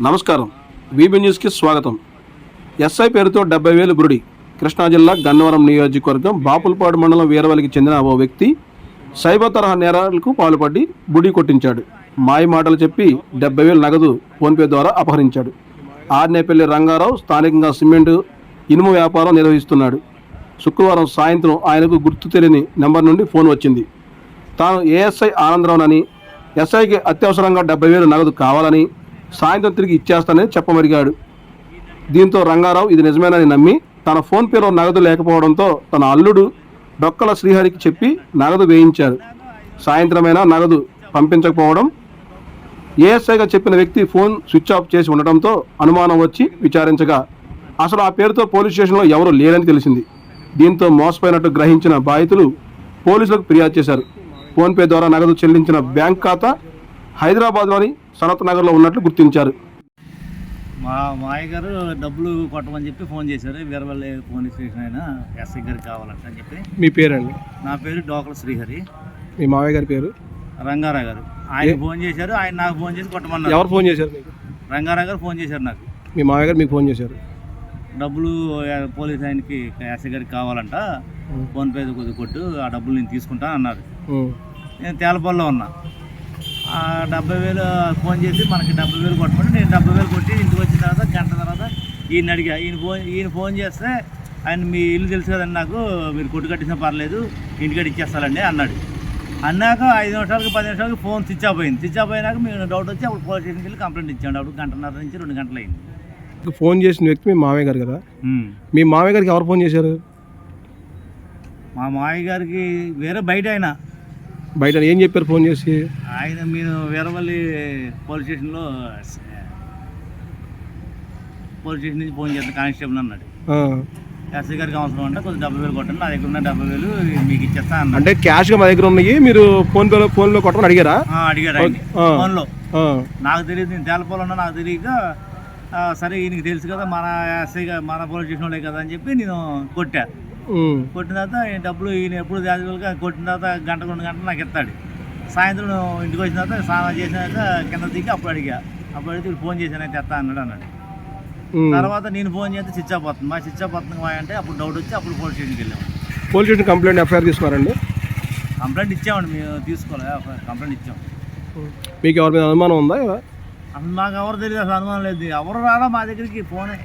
నమస్కారం. వీబీ న్యూస్కి స్వాగతం. ఎస్ఐ పేరుతో డెబ్బై వేలు బురుడి. కృష్ణా జిల్లా గన్నవరం నియోజకవర్గం బాపులపాడు మండలం వీరవల్లికి చెందిన ఓ వ్యక్తి సైబర్ తరహా నేరాలకు పాల్పడి బుడి కొట్టించాడు. మాయ మాటలు చెప్పి డెబ్బై వేలు నగదు ఫోన్పే ద్వారా అపహరించాడు. ఆర్నేపల్లి రంగారావు స్థానికంగా సిమెంట్ ఇనుము వ్యాపారం నిర్వహిస్తున్నాడు. శుక్రవారం సాయంత్రం ఆయనకు గుర్తు తెలియని నెంబర్ నుండి ఫోన్ వచ్చింది. తాను ఏఎస్ఐ ఆనందరావునని ఎస్ఐకి అత్యవసరంగా డెబ్బై వేలు నగదు కావాలని సాయంత్రం తిరిగి ఇచ్చేస్తానని చెప్పమరిగాడు. దీంతో రంగారావు ఇది నిజమేనని నమ్మి తన ఫోన్పేలో నగదు లేకపోవడంతో తన అల్లుడు డొక్కల శ్రీహరికి చెప్పి నగదు వేయించారు. సాయంత్రమైనా నగదు పంపించకపోవడం ఏఎస్ఐగా చెప్పిన వ్యక్తి ఫోన్ స్విచ్ ఆఫ్ చేసి ఉండటంతో అనుమానం వచ్చి విచారించగా అసలు ఆ పేరుతో పోలీస్ స్టేషన్లో ఎవరు లేరని తెలిసింది. దీంతో మోసపోయినట్టు గ్రహించిన బాధితులు పోలీసులకు ఫిర్యాదు చేశారు. ఫోన్పే ద్వారా నగదు చెల్లించిన బ్యాంక్ ఖాతా హైదరాబాద్లోని సనత్ నగర్లో ఉన్నట్లు గుర్తించారు. మా మాయ గారు డబ్బులు కొట్టమని చెప్పి ఫోన్ చేశారు. వీరవల్లి పోలీస్ స్టేషన్ ఆయన ఎస్ఐ గారికి కావాలంట అని చెప్పి. మీ పేరండి? నా పేరు డోకల శ్రీహరి. మీ మావయ్య గారి పేరు? రంగారావు గారు. ఆయన ఫోన్ చేశారు. ఆయన నాకు ఫోన్ చేసి కొట్టమన్నారు. ఎవరు ఫోన్ చేశారు మీకు? రంగారావు గారు ఫోన్ చేశారు నాకు. మీ మావయ్య గారు మీకు ఫోన్ చేశారు? డబ్బులు పోలీస్ ఆయనకి ఎస్ఐ గారికి కావాలంట. ఫోన్పే కొద్ది కొట్టు ఆ డబ్బులు నేను తీసుకుంటా అన్నారు. నేను తేలపల్లిలో ఉన్నా. డెబ్బై వేలు ఫోన్ చేసి మనకి డెబ్బై వేలు కొట్టమని నేను డెబ్బై వేలు కొట్టి ఇంటికి వచ్చిన తర్వాత గంట తర్వాత ఈయన అడిగా. ఈయన ఫోన్ ఈయన ఫోన్ చేస్తే ఆయన మీ ఇల్లు తెలుసు కదండి నాకు మీరు కొట్టు కట్టినా పర్లేదు ఇంటికాడ ఇచ్చేస్తానండి అన్నాడు. అన్నాక ఐదు నిమిషాలకి పది నిమిషాలకి ఫోన్ స్విచ్ ఆఫ్ అయింది. స్విచ్ ఆఫ్ అయినాక మేము డౌట్ వచ్చి అప్పుడు పోలీస్ స్టేషన్కి వెళ్ళి కంప్లైంట్ ఇచ్చాము అప్పుడు గంటన్నర నుంచి రెండు గంటలు అయింది. ఫోన్ చేసిన వ్యక్తి మీ మావయ్య గారు కదా. మీ మావయ్య గారికి ఎవరు ఫోన్ చేశారు? మా మావయ్య గారికి వేరే బయట ఆయన. బయట ఏం చెప్పారు ఫోన్ చేసి ఆయన మీరు వీరవల్లి పోలీస్ స్టేషన్లో పోలీస్ స్టేషన్ నుంచి ఫోన్ చేస్తాను కానిస్టేబుల్ అన్నాడు. ఎస్ఐ గారికి అవసరం అంటే కొద్దిగా డెబ్బై వేలు కొట్టండి నా దగ్గర ఉన్న డెబ్బై వేలు మీకు ఇచ్చేస్తా అన్నాడు అంటే క్యాష్గా మా దగ్గర ఉన్నాయి మీరు ఫోన్ పేలో ఫోన్లో కొట్టమని అడిగారా ఆయన ఆ. ఫోన్లో. నాకు తెలియదు నేను తేలపోవాలన్నా నాకు తెలియక సరే ఈయనకి తెలుసు కదా మన ఎస్ఐ మన పోలీస్ స్టేషన్ వాళ్ళే కదా అని చెప్పి నేను కొట్టా. కొట్టిన తర్వాత డబ్బులు ఈయన ఎప్పుడు యాజువల్గా కొట్టిన తర్వాత గంట రెండు గంటలు నాకు ఇస్తాడు. సాయంత్రం ఇంటికి వచ్చిన తర్వాత స్నానం చేసినాక కింద దిగి అప్పుడు అడిగా. అప్పుడు అడిగితే "వీడు ఫోన్ చేశాను అయితే ఎత్తా అన్నాడు అన్నాడు. తర్వాత నేను ఫోన్ చేస్తే ఆఫ్ అవుతుంది మా అవుతుంది మా అంటే అప్పుడు డౌట్ వచ్చి అప్పుడు పోలీస్ స్టేషన్కి వెళ్ళాము. పోలీస్ స్టేషన్ కంప్లైంట్ ఎఫ్ఐఆర్ తీసుకున్నారండి కంప్లైంట్ ఇచ్చామండి మేము తీసుకోలే కంప్లైంట్ ఇచ్చాం. మీకు ఎవరి మీద అనుమానం ఉందా? అసలు మాకు ఎవరు తెలియదు అసలు అనుమానం లేదు. ఎవరు రాలా మా దగ్గరికి? ఫోనే.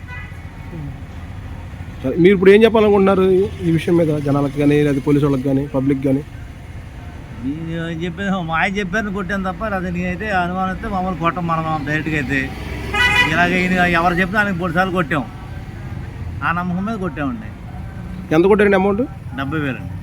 మీరు ఇప్పుడు ఏం చెప్పాలనుకుంటున్నారు ఈ- విషయం మీద? జనాలకు కానీ లేదా పోలీసు వాళ్ళకి కానీ పబ్లిక్ కానీ చెప్పేది మా ఆయన చెప్పారు కొట్టాను తప్ప అది నేనైతే అనుమానం అయితే మామూలు కొట్టం మనం డైరెక్ట్గా అయితే ఇలాగ ఈయన ఎవరు చెప్పినా ఆయనకి మూడు సార్లు కొట్టాం. ఆ నమ్మకం మీద కొట్టామండి. ఎంత కొట్టారండి అమౌంట్? డెబ్బై వేలండి.